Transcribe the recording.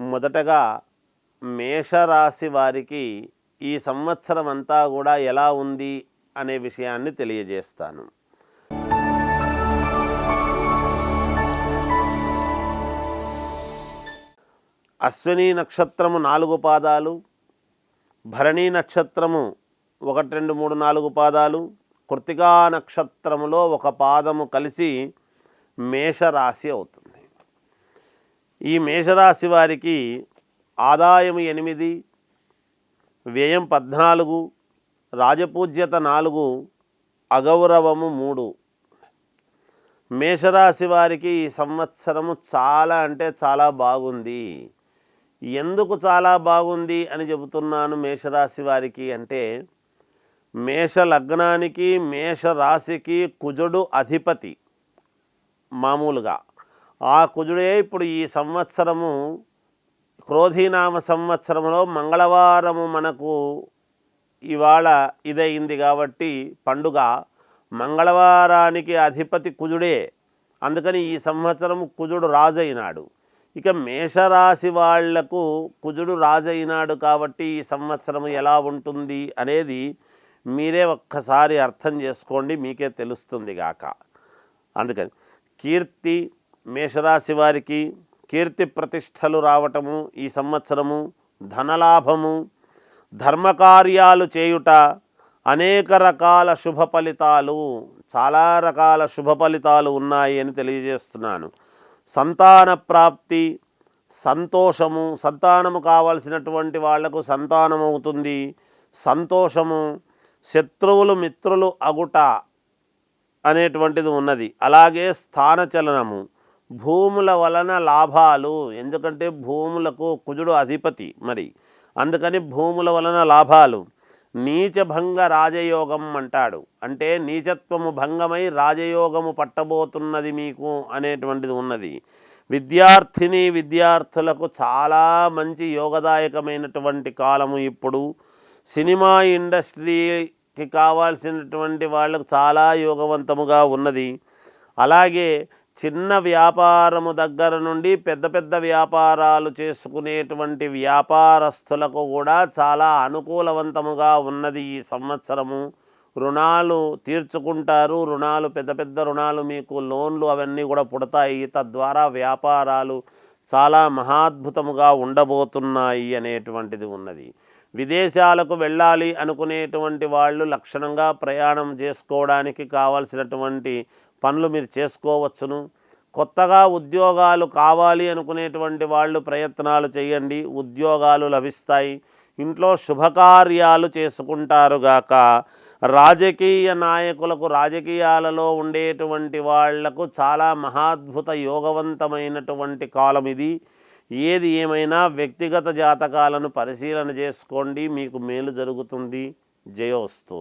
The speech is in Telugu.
మొదటగా మేషరాశి వారికి ఈ సంవత్సరం అంతా కూడా ఎలా ఉంది అనే విషయాన్ని తెలియజేస్తాను. అశ్విని నక్షత్రము నాలుగు పాదాలు భరణి నక్షత్రము ఒకటి రెండు మూడు నాలుగు పాదాలు కృతికా నక్షత్రములో ఒక పాదము కలిసి మేషరాశి అవుతుంది. ఈ మేషరాశి వారికి ఆదాయం ఎనిమిది వ్యయం పద్నాలుగు రాజపూజ్యత నాలుగు అగౌరవము మూడు. మేషరాశి వారికి ఈ సంవత్సరము చాలా అంటే చాలా బాగుంది. ఎందుకు చాలా బాగుంది అని చెబుతున్నాను మేషరాశి వారికి అంటే మేష లగ్నానికి మేష రాశికి కుజుడు అధిపతి మామూలుగా. ఆ కుజుడే ఇప్పుడు ఈ సంవత్సరము క్రోధీనామ సంవత్సరంలో మంగళవారము మనకు ఇవాళ ఇదయింది కాబట్టి పండుగ మంగళవారానికి అధిపతి కుజుడే. అందుకని ఈ సంవత్సరం కుజుడు రాజైనాడు. ఇక మేషరాశి వాళ్ళకు కుజుడు రాజైనాడు కాబట్టి ఈ సంవత్సరం ఎలా ఉంటుంది అనేది మీరే ఒక్కసారి అర్థం చేసుకోండి మీకే తెలుస్తుంది గాక. అందుకని కీర్తి మేషరాశి వారికి కీర్తి ప్రతిష్టలు రావటము ఈ సంవత్సరము ధనలాభము ధర్మకార్యాలు చేయుట అనేక రకాల శుభ ఫలితాలు చాలా రకాల శుభ ఫలితాలు ఉన్నాయి అని తెలియజేస్తున్నాను. సంతాన ప్రాప్తి సంతోషము సంతానము కావలసినటువంటి వాళ్ళకు సంతానం అవుతుంది. సంతోషము శత్రువులు మిత్రులు అగుట అనేటువంటిది ఉన్నది. అలాగే స్థానచలనము. భూముల వలన లాభాలు. ఎందుకంటే భూములకు కుజుడు అధిపతి మరి. అందుకని భూముల వలన లాభాలు. నీచభంగ రాజయోగం అంటాడు. అంటే నీచత్వము భంగమై రాజయోగము పట్టబోతున్నది మీకు అనేటువంటిది ఉన్నది. విద్యార్థిని విద్యార్థులకు చాలా మంచి యోగదాయకమైనటువంటి కాలము ఇప్పుడు. సినిమా ఇండస్ట్రీకి కావాల్సినటువంటి వాళ్ళకు చాలా యోగవంతముగా ఉన్నది. అలాగే చిన్న వ్యాపారము దగ్గర నుండి పెద్ద పెద్ద వ్యాపారాలు చేసుకునేటువంటి వ్యాపారస్తులకు కూడా చాలా అనుకూలవంతముగా ఉన్నది ఈ సంవత్సరము. రుణాలు తీర్చుకుంటారు. రుణాలు పెద్ద పెద్ద రుణాలు మీకు లోన్లు అవన్నీ కూడా పుడతాయి. తద్వారా వ్యాపారాలు చాలా మహాద్భుతముగా ఉండబోతున్నాయి అనేటువంటిది ఉన్నది. విదేశాలకు వెళ్ళాలి అనుకునేటువంటి వాళ్ళు లక్షణంగా ప్రయాణం చేసుకోవడానికి కావలసినటువంటి పనులు మీరు చేసుకోవచ్చును. కొత్తగా ఉద్యోగాలు కావాలి అనుకునేటువంటి వాళ్ళు ప్రయత్నాలు చేయండి. ఉద్యోగాలు లభిస్తాయి. ఇంట్లో శుభకార్యాలు చేసుకుంటారు గాక. రాజకీయ నాయకులకు రాజకీయాలలో ఉండేటువంటి వాళ్ళకు చాలా మహాద్భుత యోగవంతమైనటువంటి కాలం ఇది. ఏది ఏమైనా వ్యక్తిగత జాతకాలను పరిశీలన చేసుకోండి. మీకు మేలు జరుగుతుంది. జయోస్తు.